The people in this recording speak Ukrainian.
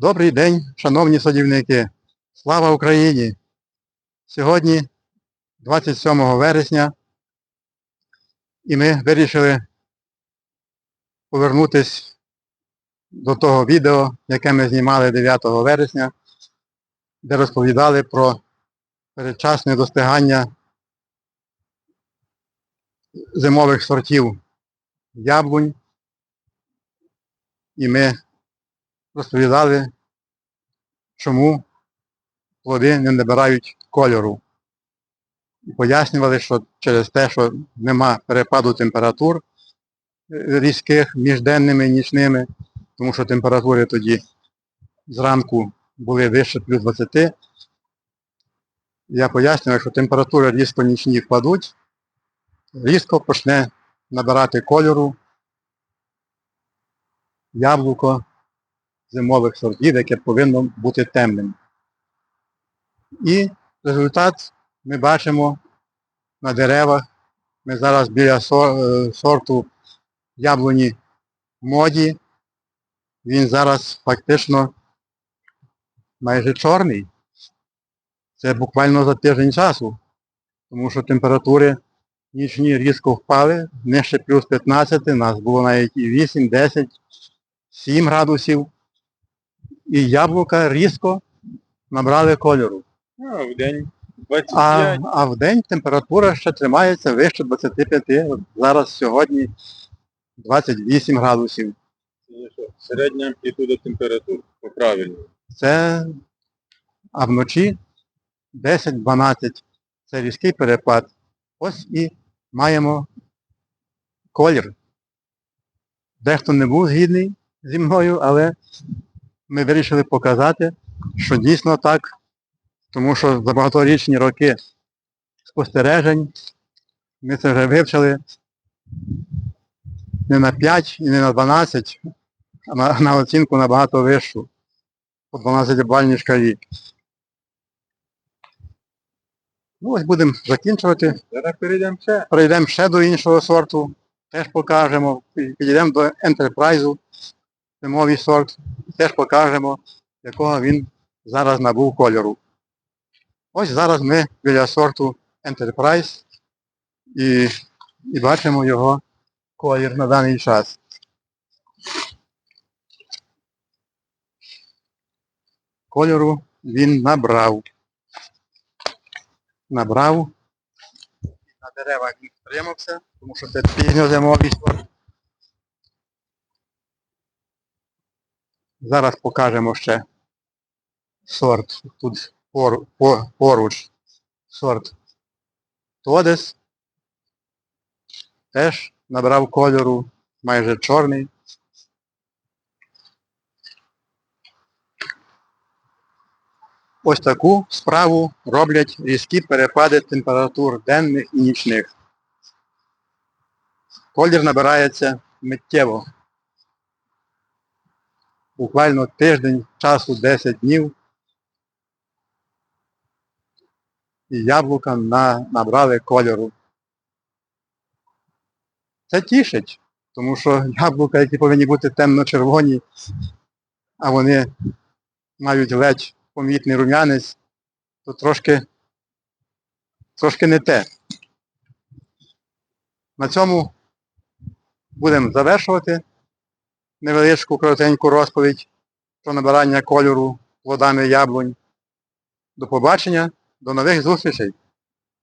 Добрий день, шановні садівники. Слава Україні! Сьогодні 27 вересня і ми вирішили повернутися до того відео, яке ми знімали 9 вересня, де розповідали про передчасне достигання зимових сортів яблунь. І ми розповідали, чому плоди не набирають кольору. І пояснювали, що через те, що нема перепаду температур е, різких між денними і нічними, тому що температури тоді зранку були вище плюс 20. Я пояснював, якщо температури різко нічні впадуть, різко почне набирати кольору яблуко зимових сортів, яке повинно бути темним. І результат ми бачимо на деревах. Ми зараз біля е, сорту яблуні моді. Він зараз фактично майже чорний. Це буквально за тиждень часу, тому що температури нічні різко впали, нижче плюс 15, у нас було навіть і 8, 10, 7 градусів. І яблука різко набрали кольору. А, в день 25. а в день температура ще тримається вище 25. От зараз сьогодні 28 градусів. Середня амплітуда температур. По правильно. Це а вночі 10-12. Це різкий перепад. Ось і маємо колір. Дехто не був згідний зі мною, але ми вирішили показати, що дійсно так, тому що за багаторічні роки спостережень ми це вже вивчили не на 5 і не на 12, а на, на оцінку набагато вищу по 12 бальній шкалі. Ну ось будемо закінчувати. Зараз перейдемо ще. Перейдемо ще до іншого сорту, теж покажемо. Підійдемо до Enterprise, зимовий сорт, теж покажемо, якого він зараз набув кольору. Ось зараз ми біля сорту Enterprise і, і бачимо його колір на даний час. Кольору він набрав. Набрав на деревах він втримався, тому що це пізньозимовий сорт. Зараз покажемо ще сорт. Тут пор, по- поруч сорт Тодес. Теж набрав кольору майже чорний. Ось таку справу роблять різкі перепади температур денних і нічних. Колір набирається миттєво. Буквально тиждень часу 10 днів. І яблука на, набрали кольору. Це тішить, тому що яблука, які повинні бути темно-червоні, а вони мають ледь помітний рум'янець, то трошки, трошки не те. На цьому будемо завершувати невеличку коротеньку розповідь про набирання кольору плодами яблунь. До побачення, до нових зустрічей!